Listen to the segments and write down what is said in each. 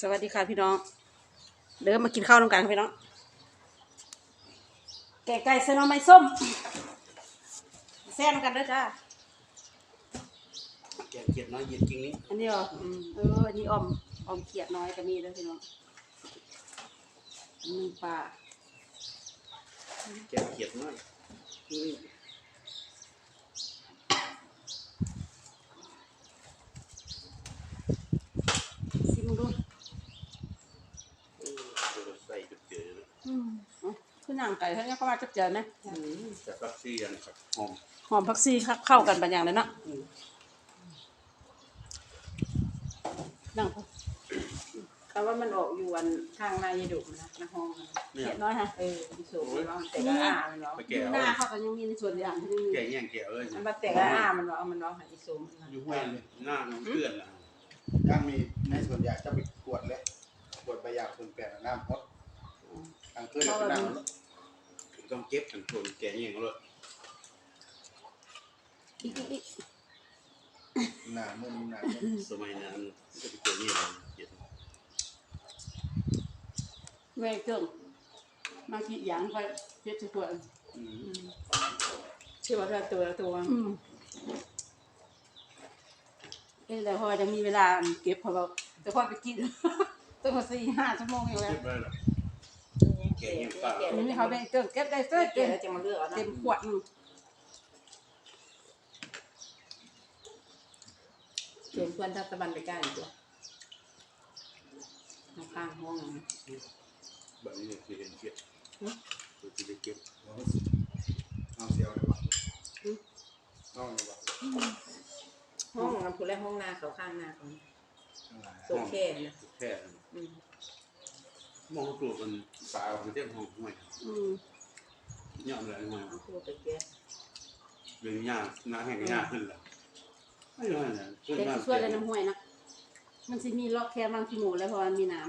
สวัสดีค่ะพี่น้อง เดินมากินข้าวน้ำกันค่ะพี่น้อง แกงไก่เส้นหน่อไม้ส้มแซ่บกันเด้อจ้าแกงเขียดน้อยเย็นจริงนี้อันนี้เหรออืมเอออันนี้ออมออมเขียดน้อยก็มีเด้อพี่น้องอันนึ่งปลาแกงเขียดน้อยนี่ ซิมดู เออเดี๋ยวเราใส่จุดเจอเลย อืม เอาขึ้นย่างไก่ท่านนี้เข้ามาจับเจอไหมแต่ก็ซีกันครับหอมหอมผักชีครับเข้ากันบางอย่างเลยเนาะนั่งพอแต่ว่ามันออกอยู่วันทางนายดุนะนะห้องนะเนี่ยเขียดน้อยฮะเออที่สูงมันว่าแต่ละอามันเนาะไปหแก้วน้าเขาก็ยังมีในส่วนอย่างที่มีแกงแย่งแก้วเลยมันว่าแต่ละอามันเนาะมันเนาะหาที่สูงมันอยู่ห้วยหน้าน้ำเพื่อนล่ะถ้ามีในส่วนใหญ่จะไปกวดเลยกวดใบยาคนแปดน้ำพดทางขึ้นเป็นน้ำ ต้องเก็บกันคนแกงแย่งเลยอีกอีกอีกหนามึนหนามึนสมัยนั้นก็ไปแกงแย่งเขียเครื่องมาขีดหยางไปเจ็ดสิบกว่าอืมชื่อว่าตัวตัวอืมเอ้ยแต่พอจะมีเวลาเก็บพอเราแต่พอไปกิน ต้องมาสี่ห้าชั่วโมงอยู่แล้เก็วบไว้ละแเกมนี้เขาเป็นเครื่องเก็บได้เสื้อเต็มแล้วจะมาเลือกเต็มขวดหนึงชวนเพื่อนทัศบันไปใกล้ตัวข้างห้องแบบนี้คือเห็นเขียดตัวที่ได้เก็บเอาเสียวเลยวะน้องเลยว่ะห้องน้ำพุและห้องนาเขาข้างนาเขาโซแค่นะแค่อืม มองตัวมันสาวมันเรียกห้องห้วยอืมยอดเลยห้วยเอาตัวไปแก่เรื่องยากน้ำแห้งยากขึ้นละไม่รู้นะช่วยเด็กมากช่วยเลยน้ำห้วยนะมันจะมีลอกแค่บางขี้หมูแล้วเพราะมันมีน้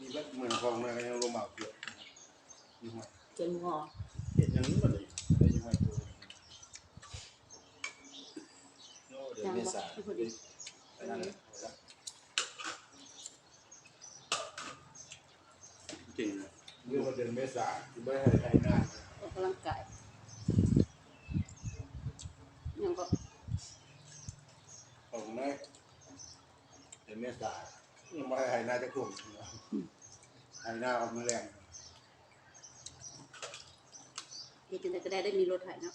มีแบบเหมือนคลองเลยยังลงมาเกลือยี่ห้อเจนงอเห็นอย่างนี้มาเลย ได้ยี่ห้อตัวโอ้ำ เดี๋ยว ยัง เม บอก ษา พอดี ไปนั่นเลย จริงนะ เดือนเมษาที่ไม่ให้ใครหน้าออกกำลังกายยังก็ของน้อยเดือนเมษาไม่ให้ใครหน้าจะกลุ่มให้หน้าออกมาแรงเฮ็ดจังไดก็ได้ได้มีรถไถเนาะ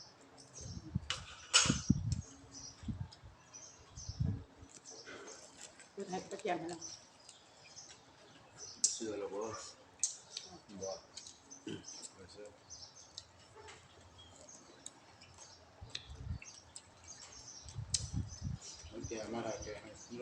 คือให้ประจำนะเสือเราบ่บ่มันแก่มาได้แก่ให้มูลค่าแล้วมัน เติมที่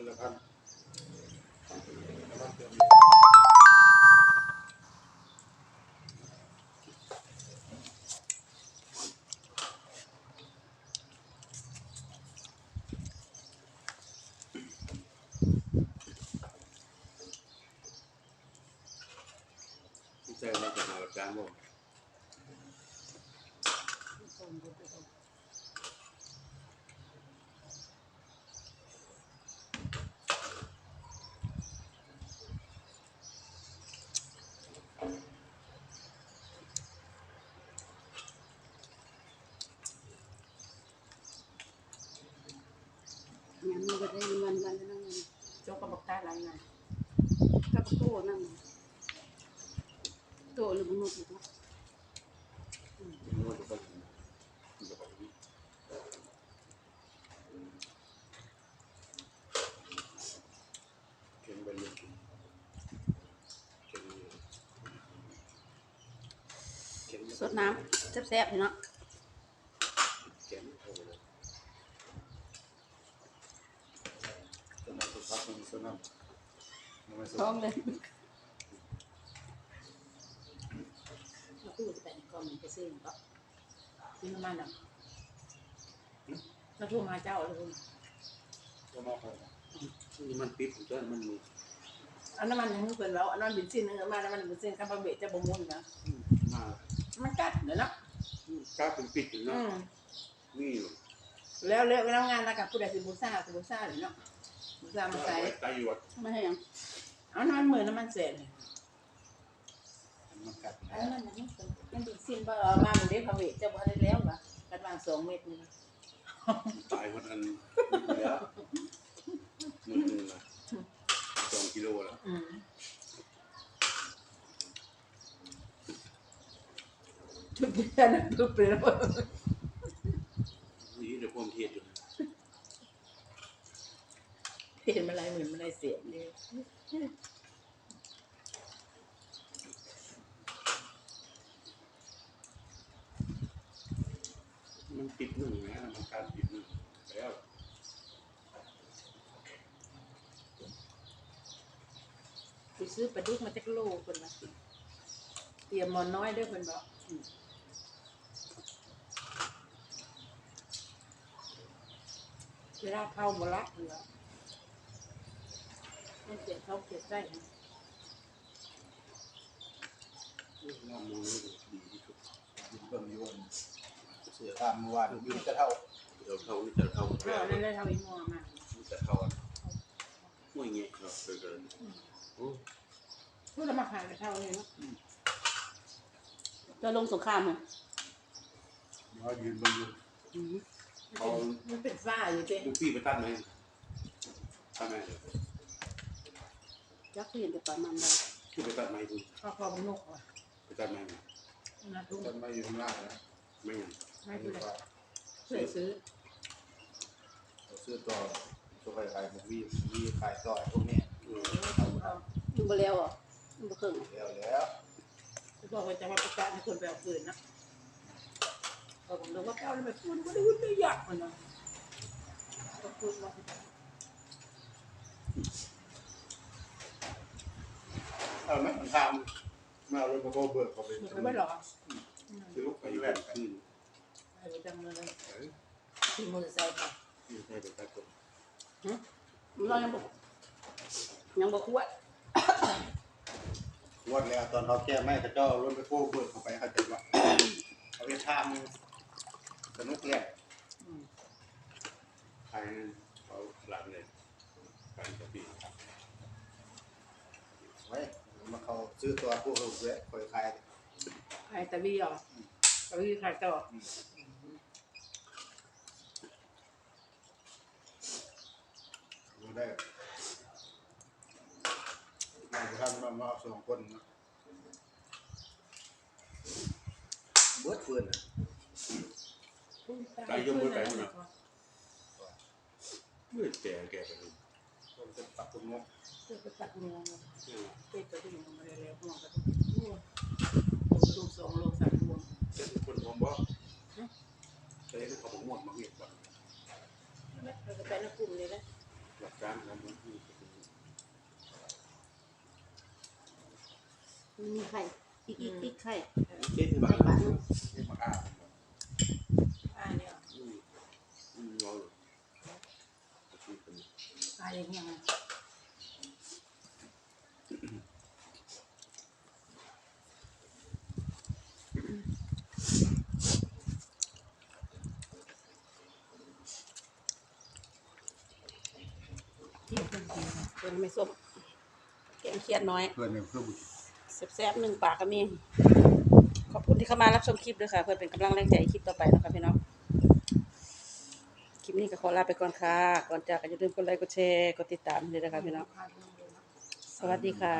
ใจ เราจะมาประจานบ่ยังมีก็ได้มีวันวันนั่นนั่นโจ๊กกระบอกใต้ไรนะกับโตนั่นน่ะโตหรือมันหมดอีกเนาะมันว่าจะต้องจะบอกนี้เข็นไปเลยเข็นเลยเข็นสดน้ำแซ่บๆเนาะ เข็นเข้าไปเลย สนับสนุนพักมันสนับ มันไม่สพร้อนัมบเลยแล้วตู้จะแต่งกล่องไปซื้อก็ซื้อน้ำมันอะแล้วทั่วมาเจ้าเลยก็มาพอนี่มันปิดของตัวมันมีเอาน้ำมันยังไม่เปิดแล้วเอาน้ำมันบินซินนึงมาน้ำมันบินซินกับปลาเบะจะบ่มุนนะมามันกัดเดี๋ยวนะกล้าเป็นปิดอยู่อืเนาะมนี่อยู่แล้วเลิกแล้วงานแล้วกับผู้ใดสิบูซ่าสิบูซ่าหรือเนาะ บูซ่ามาใส่ตายอยู่วัดไม่ให้ยังเอาน้ำมันเหมือนน้ำมันเสร็จมันกัดอันนั้นมันมันดีสิ้นบ่เอามามันได้พะเวทจะบ่ได้แล้วล่ะกันวางสองเม็ดนี่ตายคนอันเหลือมันหนึ่งละสองกิโลละอืมทุกอย่างนั้นทุกเปลี่ยนนี่เดี๋ยวความเทียดอยู่ เปลี่ยนมาลายเหมือนมาลายเสียเลยมันปิดหนึ่งนะมันการปิดหนึ่งแล้วไปซื้อปลาดุกมาจากโลคนละเตรียมหมอนน้อยด้วยคนบอกอืมเวลาเข้าบลักเหลือ ไม่เสียเขาเสียใจนะน้ำมันดีที่สุดยินเบิ่งอยู่เสือตามเมื่อวานวิ่งจะเท่าเดี๋ยวเขาจะเข้าเพราะนั่นเลยทำอีมัวมากจะเข้าห่วยเงี้ยเนาะเกินโอ้พูดแล้วมาขายไปเท่านี้เนาะจะลงสงครามเหรอเดี๋ยวยืนเบิ่งอยู่อืมเขามันเป็นฝ้าอยู่เจ๊ลูกพี่ไปตัดไหมตัดไหม ยักษ์เห็นแต่ปลามันเลยคือไปตัดไหมคุณข้าวคอมันนกว่ะไปตัดไหมนะทุกต้นไม้อยู่ข้างล่างนะไม่ยังไม่เป็นไรช่วยซื้อเราซื้อต่อตัวไข่บุกวีวีขายต่อพวกนี้เอาเอามันบ่แล้วเหรอมันบ่เครื่องแล้วแล้วบอกว่าจะมาประกาศให้คนไปเอาปืนนะก็ผมนึกว่าเจ้าเนี่ยไปพูดก็ได้วุ่นไม่อยากมันนะก็พูดว่า เอาไหมมันทำมาเอารถมาโคเบิร์กเขาไปมันก็ไม่หรอกคือลูกไปแว่นขึ้นไอ้จังเลยที่มือใส่ไปไม่ใช่ไปตัดตัวเรายังบ่ยังบ่ควรวดแล้วตอนเขาแก้ไม่เขาเจ้ารถไปโคเบิร์กเขาไปเขาจะว่าเขาไปทำสนุกแหละใครเขาหลังเลยการจะปี ไว้มาเขา ซื้อตัวพวกเขาเว้ยคอยขายไอ้ตะวีอะตะวีขายต่อดูได้มาทำมามาสองคนนะเบิร์ดเฟื่อนอะเมื่อแก่แก่ไปเลยคนเป็นปักตุ้งงเพื่อไปตัดเนื้อเป็ดตัวที่มันมาได้แล้วห่วงกันห่วงลูกสองลูกสามห่วงเป็นคนผมบอกใช้เขาบอกหมดมาเงียบก่อนเราจะไปในกลุ่มนี้นะหลักการการมันคือมีไข่อีกอีกอีกไข่เจ๊ที่บ้าไข่นปลาเนาะเรียกมาอ้าอ่าเนี่ยอืมอืมรออยู่คือเป็นอ่าอย่างเงี้ย ไม่ส้มแกงเขียดน้อยเพื่อนเนี่ยเพื่อนบุญแซ่บๆหนึ่งปากก็มี ขอบคุณที่เข้ามารับชมคลิปด้วยค่ะ เพื่อเป็นกำลังแรงใจให้คลิปต่อไปนะคะพี่น้องคลิปนี้ก็ขอลาไปก่อนค่ะ ก่อนจากก็อย่าลืมกดไลค์กดแชร์กดติดตามด้วยนะคะพี่น้องสวัสดีค่ะ